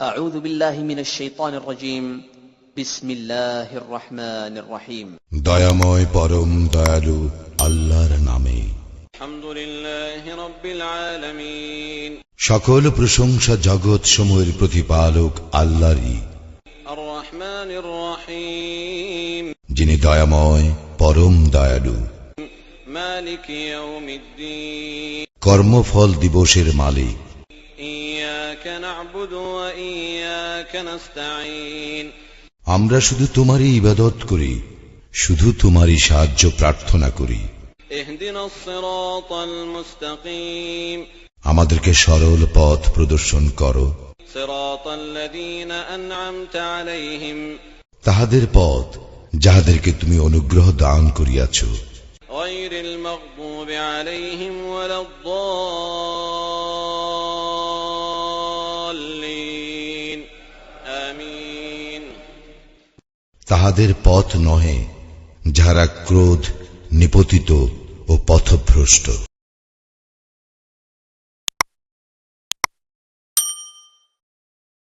أعوذ بالله من الشيطان الرجيم بسم الله الرحمن الرحيم দয়াময় পরম দয়ালু আল্লাহর নামে الحمد لله رب العالمين সকল প্রশংসা জগৎ সমূহের প্রতিপালক আল্লাহরই الرحمن الرحيم যিনি দয়াময় পরম দয়ালু مالك يوم الدين কর্মফল দিবসের মালিক আমরা শুধু তোমারই ইবাদত করি শুধু তোমারই সাহায্য প্রার্থনা করি। আমাদেরকে সরল পথ প্রদর্শন করো। তাহাদের পথ যাহাদেরকে তুমি অনুগ্রহ দান করিয়াছ। তাহাদের পথ নহে যাহারা ক্রোধ নিপতিত ও পথভ্রষ্ট।